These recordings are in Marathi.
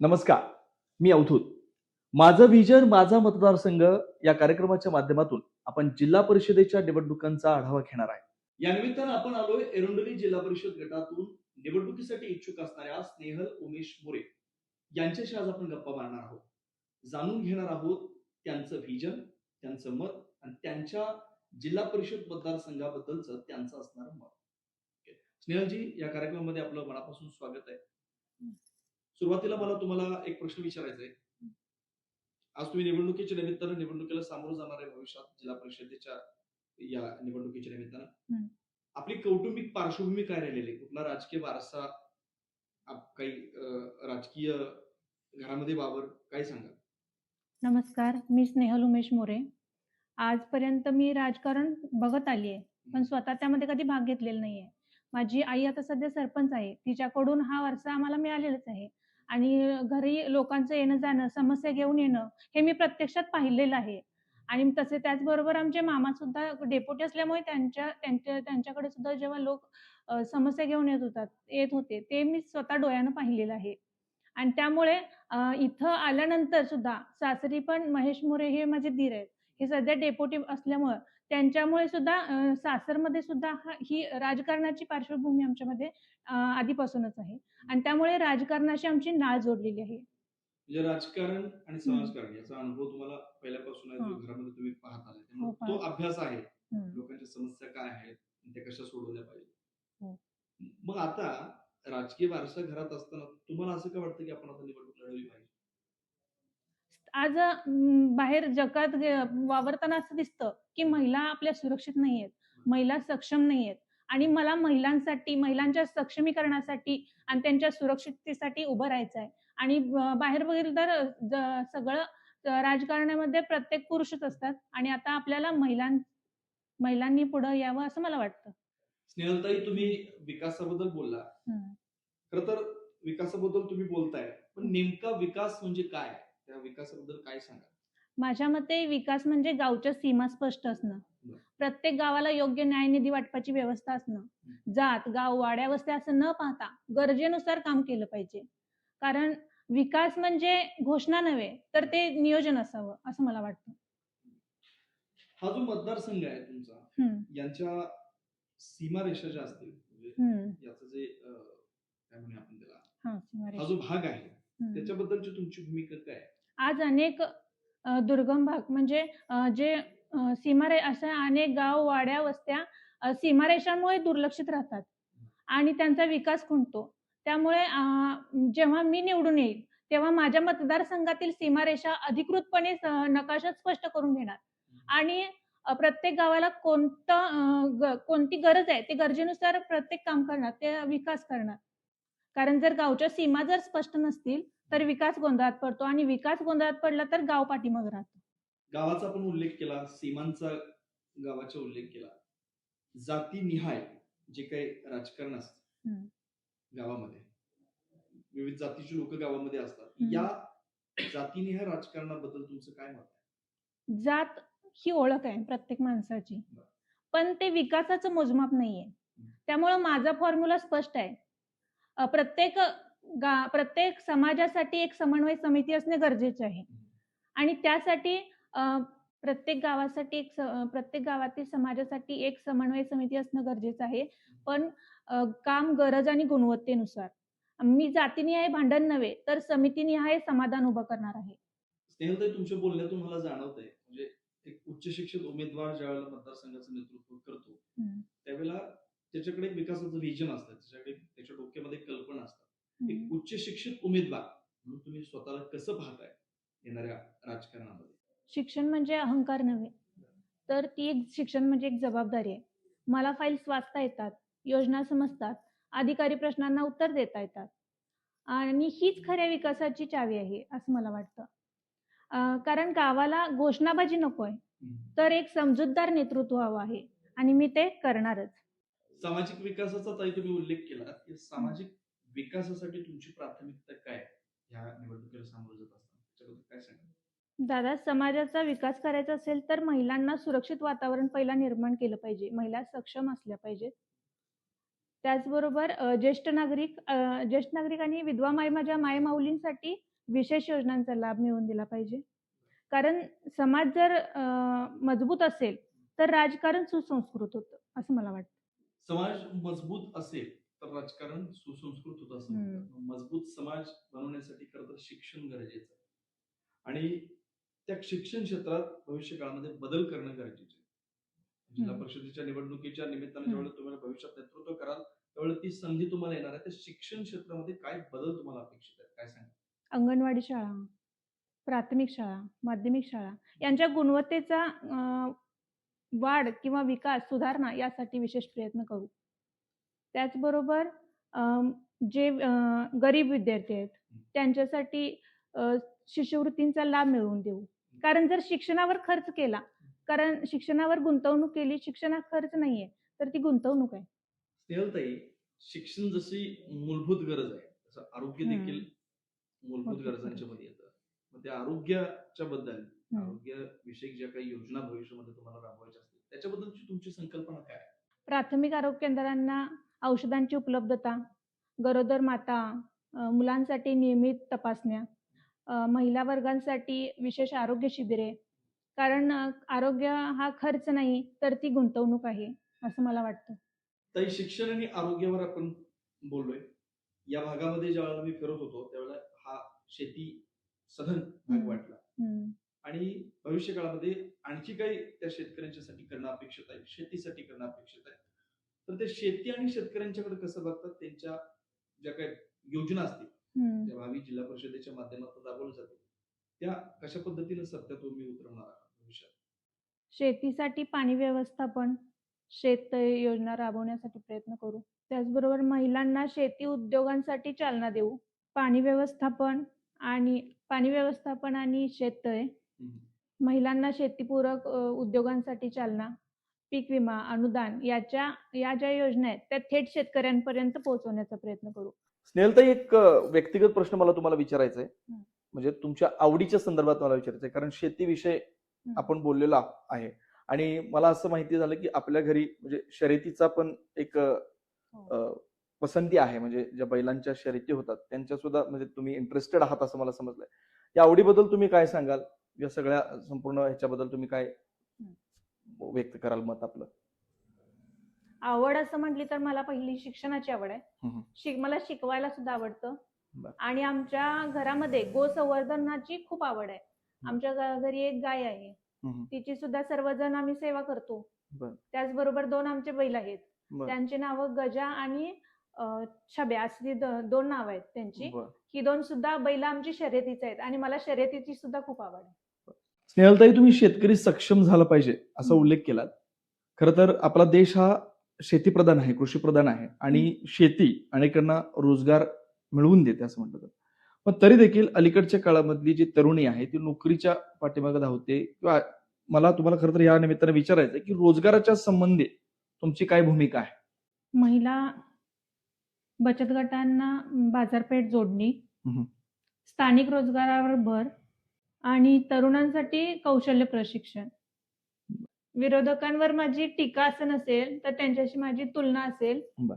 नमस्कार मी अवधूत. माझं विजन माझा मतदारसंघ या कार्यक्रमाच्या माध्यमातून आपण जिल्हा परिषदेच्या निवडणुकांचा आढावा घेणार आहे. या निमित्तानं आपण आलोय एरुंडली जिल्हा परिषद गटातून निवडणुकीसाठी इच्छुक असणाऱ्या स्नेहल उमेश मोरे. यांच्याशी आज आपण गप्पा मारणार आहोत. जाणून घेणार आहोत त्यांचं विजन त्यांचं मत आणि त्यांच्या जिल्हा परिषद मतदारसंघाबद्दलचं त्यांचं असणारं मत. स्नेहलजी या कार्यक्रमामध्ये आपलं मनापासून स्वागत आहे. सुरुवातीला मला तुम्हाला एक प्रश्न विचारायचा आहे आज तुम्ही निवडणुकीच्या निमित्तानं निवडणुकीला सामोरं जाणार आहे भविष्यात जिल्हा परिषदेच्या या निवडणुकीच्या निमित्तानं. आपली कौटुंबिक पार्श्वभूमी काय राहिलेली आहे? कुठला राजकीय वारसा काही राजकीय घरामध्ये वावर काय सांगा नमस्कार मी स्नेहल उमेश मोरे. आजपर्यंत मी राजकारण बघत आली आहे पण स्वतः त्यामध्ये कधी भाग घेतलेला नाहीये. माझी आई आता सध्या सरपंच आहे तिच्याकडून हा वारसा आम्हाला मिळालेलाच आहे. आणि घरी लोकांचं येणं जाणं समस्या घेऊन येणं हे मी प्रत्यक्षात पाहिलेलं आहे. आणि तसे त्याचबरोबर आमचे मामा सुद्धा डेपोटी असल्यामुळे त्यांच्या त्यांच्या त्यांच्याकडे सुद्धा जेव्हा लोक समस्या घेऊन येत होतात येत होते ते मी स्वतः डोळ्यानं पाहिलेलं आहे. आणि त्यामुळे इथं आल्यानंतर सुद्धा सासरी पण महेश मोरे हे माझे धीर आहेत. हे सध्या डेपोटी असल्यामुळं त्यांच्यामुळे सुद्धा सासरमध्ये सुद्धा हा- राजकारणाची पार्श्वभूमी आमच्यामध्ये आधीपासूनच आहे आणि त्यामुळे राजकारणाशी आमची नाळ जोडलेली आहे म्हणजे राजकारण आणि समाजकारण याचा अनुभव तुम्हाला पहिल्यापासून हा. घरामध्ये तुम्ही पाहत आले हो, त्यामुळे. तो अभ्यास आहे. लोकांच्या समस्या काय आहेत त्या कशा सोडवल्या पाहिजे हो. मग आता राजकीय वारसा घरात असताना तुम्हाला असं काय वाटतं की आपण आता निवडणूक लढवली पाहिजे आज बाहेर जगात वावरताना असं दिसतं की महिला आपल्या सुरक्षित नाही आहेत महिला सक्षम नाही आहेत आणि मला महिलांसाठी महिलांच्या सक्षमीकरणासाठी आणि त्यांच्या सुरक्षिततेसाठी उभं राहायचं आहे. आणि बाहेर बघितलं तर सगळं राजकारणामध्ये प्रत्येक पुरुषच असतात. आणि आता आपल्याला महिलां महिलांनी पुढं यावं असं मला वाटतं. स्नेहलताई तुम्ही विकासाबद्दल बोलला. खर तर विकासाबद्दल तुम्ही बोलताय. पण नेमका विकास म्हणजे काय? त्या विकासाबद्दल काय सांगा माझ्या मते विकास म्हणजे गावच्या सीमा स्पष्ट असणं. प्रत्येक गावाला योग्य न्याय निधी वाटपाची व्यवस्था असणं जात गाव वाड्या वस्त्या असं न पाहता गरजेनुसार काम केलं पाहिजे कारण विकास म्हणजे घोषणा नव्हे तर ते नियोजन असावं असं मला वाटतं हा जो मतदारसंघ आहे तुमचा यांच्या सीमारेषा ज्या असतील म्हणजे. याचं जे काय म्हणूया आपण त्याला हा. जो भाग आहे. त्याच्याबद्दलची तुमची भूमिका काय आहे? आज अनेक दुर्गम भाग म्हणजे जे सीमारे अशा अनेक गाव वाड्या वस्त्या सीमारेषांमुळे दुर्लक्षित राहतात आणि त्यांचा विकास खुंटतो. त्यामुळे जेव्हा मी निवडून येईल तेव्हा माझ्या मतदारसंघातील सीमारेषा अधिकृतपणे नकाशात स्पष्ट करून घेणार. आणि प्रत्येक गावाला कोणतं कोणती गरज आहे ते गरजेनुसार प्रत्येक काम करणार ते विकास करणार. कारण जर गावच्या सीमा जर स्पष्ट नसतील तर विकास गोंधळात पडतो आणि विकास गोंधळात पडला तर गाव पाठीमागे राहतो. गावाचा पण उल्लेख केला सीमांचा गावाचा उल्लेख केला. जातीनिहाय जे काही राजकारण असतं. गावामध्ये विविध जातीची लोक गावामध्ये असतात. या जातीनिहाय राजकारणाबद्दल तुमचं काय मत आहे? जात ही ओळख आहे प्रत्येक माणसाची. पण ते विकासाचं मोजमाप नाहीये. त्यामुळं माझा फॉर्म्युला स्पष्ट आहे. प्रत्येक गा प्रत्येक समाजासाठी एक समन्वय समिती असणे गरजेचे आहे. आणि त्यासाठी प्रत्येक गावासाठी एक प्रत्येक गावातील समाजासाठी एक समन्वय समिती असणं गरजेचं आहे. पण काम गरज आणि गुणवत्तेनुसार. मी जातीनिहाय भांडण नव्हे तर समितीनिहाय समाधान उभं करणार आहे. तुमच्या बोलण्यातून मला जाणवत आहे म्हणजे एक उच्च शिक्षित उमेदवार ज्यावेळेला मतदारसंघाचं नेतृत्व करतो. त्यावेळेला त्याच्याकडे विकासाचं विजन असतं. त्याच्याकडे त्याच्या डोक्यामध्ये कल्पना असतात. एक उच्च शिक्षित उमेदवार म्हणून तुम्ही स्वतःला कसं पाहताय येणाऱ्या राजकारणामध्ये? शिक्षण म्हणजे अहंकार नव्हे. तर ती एक शिक्षण म्हणजे एक जबाबदारी आहे. मला फाईल्स वाचता येतात योजना समजतात अधिकारी प्रश्नांना उत्तर देता येतात. आणि हीच खऱ्या विकासाची चावी आहे असं मला वाटतं. कारण गावाला घोषणाबाजी नकोय. तर एक समजूतदार नेतृत्व हवं आहे. आणि मी ते करणारच. सामाजिक विकासाचा तुम्ही उल्लेख केला की सामाजिक विकासासाठी तुमची प्राथमिकता काय? ह्या निवडणुकीला सामोरं जात असताना? त्याच्याबद्दल काय सांगा दादा समाजाचा विकास करायचा असेल तर महिलांना सुरक्षित वातावरण पहिला निर्माण केलं पाहिजे. महिला सक्षम असल्या पाहिजेत. त्याचबरोबर ज्येष्ठ नागरिक ज्येष्ठ नागरिक आणि विधवा माय माझ्या माय माऊलींसाठी विशेष योजनांचा लाभ मिळवून दिला पाहिजे. कारण समाज जर मजबूत असेल तर राजकारण सुसंस्कृत होतं असं मला वाटतं. समाज मजबूत असेल तर राजकारण सुसंस्कृत होतं असं मजबूत समाज बनवण्यासाठी खरं तर शिक्षण गरजेचं आणि त्या शिक्षण क्षेत्रात भविष्य काळामध्ये बदल करणं गरजेचं आहे. जिल्हा. परिषदेच्या निवडणुकीच्या निमित्ताने. ज्यावेळेला तुम्हाला भविष्यात नेतृत्व कराल त्यावेळेला ती संधी तुम्हाला येणार आहे. त्या शिक्षण क्षेत्रामध्ये काय बदल तुम्हाला अपेक्षित आहेत? काय सांगा अंगणवाडी शाळा प्राथमिक शाळा माध्यमिक शाळा यांच्या गुणवत्तेचा वाढ किंवा विकास सुधारणा यासाठी विशेष प्रयत्न करू. त्याचबरोबर जे गरीब विद्यार्थी आहेत त्यांच्यासाठी शिष्यवृत्तींचा लाभ मिळवून देऊ कारण जर शिक्षणावर खर्च केला कारण शिक्षणावर गुंतवणूक केली शिक्षणात खर्च नाहीये तर ती गुंतवणूक आहे स्नेहलताई शिक्षण जशी मूलभूत गरज आहे तसं आरोग्य. देखील मूलभूत गरजांच्या गरज. मध्ये येतं मग त्या आरोग्याच्या बद्दल. आरोग्य विषयक ज्या काही योजना भविष्यामध्ये तुम्हाला राबवायच्या असतील त्याच्याबद्दलची तुमची संकल्पना काय? प्राथमिक आरोग्य केंद्रांना औषधांची उपलब्धता गरोदर माता मुलांसाठी नियमित तपासण्या महिला वर्गांसाठी विशेष आरोग्य शिबिरे कारण आरोग्य हा खर्च नाही तर ती गुंतवणूक आहे असं मला वाटतं ताई शिक्षण आणि आरोग्यावर आपण बोललोय या भागामध्ये ज्यावेळेला मी फिरत होतो त्यावेळेला हा शेती सधन भाग. वाटला. आणि भविष्य काळामध्ये आणखी काही त्या शेतकऱ्यांच्यासाठी करणं अपेक्षित आहे शेतीसाठी करणं अपेक्षित आहे तर ते शेती आणि शेतकऱ्यांच्याकडे कसं बघतात त्यांच्या ज्या काही योजना असतील. ज्या भावी जिल्हा परिषदेच्या माध्यमातून राबवल्या जातील त्या कशा पद्धतीने सत्यात तुम्ही उतरवणार आहात भविष्यात शेतीसाठी पाणी व्यवस्थापन शेत योजना राबवण्यासाठी प्रयत्न करू त्याचबरोबर महिलांना शेती उद्योगांसाठी चालना देऊ पाणी व्यवस्थापन आणि पाणी व्यवस्थापन आणि शेततळे. महिलांना शेतीपूरक उद्योगांसाठी चालना पीक विमा अनुदान याच्या या ज्या योजना आहेत त्या थेट शेतकऱ्यांपर्यंत पोहोचवण्याचा प्रयत्न करू. स्नेहलताई एक व्यक्तिगत प्रश्न मला तुम्हाला विचारायचा आहे. म्हणजे तुमच्या आवडीच्या संदर्भात मला विचारायचं आहे. कारण शेतीविषय आपण बोललेलो आहे आणि मला असं माहिती झालं की आपल्या घरी म्हणजे शर्यतीचा पण एक हो. पसंती आहे. म्हणजे ज्या बैलांच्या शर्यती होतात त्यांच्या सुद्धा म्हणजे तुम्ही इंटरेस्टेड आहात असं मला समजलंय. या आवडीबद्दल तुम्ही काय सांगाल? या सगळ्या संपूर्ण ह्याच्याबद्दल तुम्ही काय व्यक्त कराल मत आपलं आवड असं म्हटली तर मला पहिली शिक्षणाची आवड आहे हम्म. शिक मला शिकवायला सुद्धा आवडतं बर. आणि आमच्या घरामध्ये गोसंवर्धनाची खूप आवड आहे आमच्या घ- घरी एक गाय आहे हम्म. तिची सुद्धा सर्वजण आम्ही सेवा करतो बर. त्याचबरोबर दोन आमचे बैल आहेत बर. त्यांची नावं गजा आणि अं, छब्या अशी द- दोन नाव आहेत त्यांची बर. ही दोन सुद्धा बैल आमची शर्यतीची आहेत आणि मला शर्यतीची सुद्धा खूप आवड आहे स्नेहलताई तुम्ही शेतकरी सक्षम झाला पाहिजे असा. उल्लेख केलात खरं तर आपला देश हा शेतीप्रधान आहे कृषीप्रधान आहे आणि शेती अनेकांना रोजगार मिळवून देते असं म्हटलं जातं पण तरी देखील अलीकडच्या काळामधली जी तरुणी आहे ती नोकरीच्या पाठीमागे धावते किंवा मला तुम्हाला खरं तर या निमित्ताने विचारायचं आहे की रोजगाराच्या संबंधी तुमची काय भूमिका आहे महिला बचत गटांना बाजारपेठ जोडणी. स्थानिक रोजगारावर भर आणि तरुणांसाठी कौशल्य प्रशिक्षण विरोधकांवर माझी टीका असं नसेल तर त्यांच्याशी माझी तुलना असेल बर.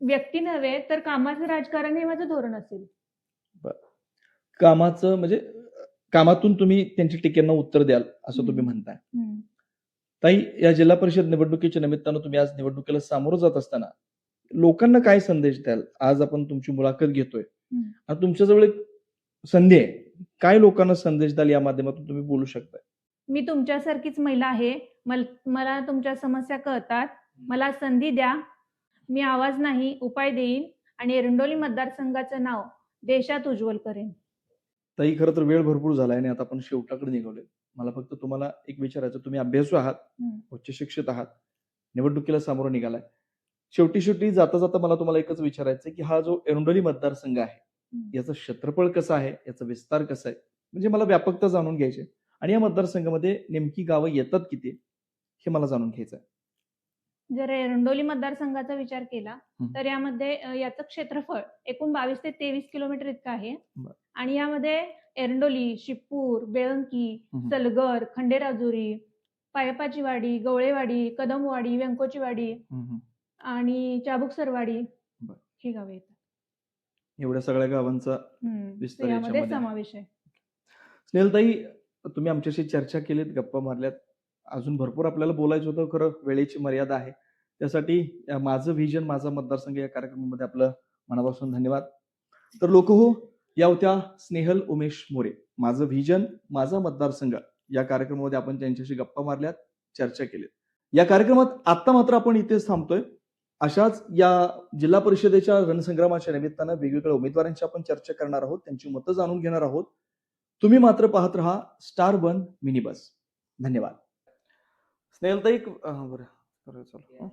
व्यक्ती नव्हे तर कामाचं राजकारण हे माझं धोरण असेल कामाचं म्हणजे कामातून तुम्ही त्यांच्या टीकेंना उत्तर द्याल असं तुम्ही. म्हणताय. ताई या जिल्हा परिषद निवडणुकीच्या निमित्तानं तुम्ही आज निवडणुकीला सामोरं जात असताना लोकांना काय संदेश द्याल आज आपण तुमची मुलाखत घेतोय. आणि तुमच्याजवळ एक संधी आहे काय लोकांना संदेश द्याल या माध्यमातून तुम्ही बोलू शकताय? मी तुमच्यासारखीच महिला आहे. मल तुमच्या समस्या कळतात. मला संधी द्या. मी आवाज नाही उपाय देईन आणि एरंडोली मतदारसंघाचं नाव देशात उज्ज्वल करेन. ताई खरं तर वेळ भरपूर झालाय आणि आता आपण शेवटाकडे निघालोय. मला फक्त तुम्हाला एक विचारायचं तुम्ही अभ्यासू आहात. उच्च शिक्षित आहात निवडणुकीला सामोरं निघालाय. शेवटी शेवटी जाता जाता मला तुम्हाला एकच विचारायचं की हा जो एरंडोली मतदारसंघ आहे. याचं क्षेत्रफळ कसं आहे याचा विस्तार कसा आहे म्हणजे मला व्यापकता जाणून घ्यायची. आणि या मतदारसंघामध्ये नेमकी गावं येतात किती हे मला जाणून घ्यायचं आहे जर एरंडोली मतदारसंघाचा विचार केला. तर यामध्ये याचं क्षेत्रफळ एकूण बावीस ते तेवीस किलोमीटर इतकं आहे. आणि यामध्ये एरंडोली शिपूर बेळंकी. सलगर खंडेराजुरी पायपाची वाडी गवळेवाडी कदमवाडी व्यंकोची वाडी हम्म, हम्म. आणि चाबुक सरवाडी बर. ही गावे येतात एवढ्या सगळ्या गावांचा. विस्तार यामध्ये. समावेश आहे. स्नेहलताई तुम्ही आमच्याशी चर्चा केलीत गप्पा मारल्यात. अजून भरपूर आपल्याला बोलायचं होतं खरं वेळेची मर्यादा आहे. त्यासाठी माझं व्हिजन माझा मतदारसंघ या कार्यक्रमामध्ये आपलं मनापासून धन्यवाद. तर लोक हो या होत्या स्नेहल उमेश मोरे. माझं व्हिजन माझा मतदारसंघ. या कार्यक्रमामध्ये आपण त्यांच्याशी गप्पा मारल्यात चर्चा केलीत. या कार्यक्रमात आता मात्र आपण इथेच थांबतोय. अशाच या जिल्हा परिषदेच्या रणसंग्रामाच्या निमित्तानं वेगवेगळ्या उमेदवारांची आपण चर्चा करणार आहोत त्यांची मतं जाणून घेणार आहोत. तुम्ही मात्र पाहत रहा स्टार वन मिनी बस धन्यवाद. स्नेहलताई बरं बरं, चला.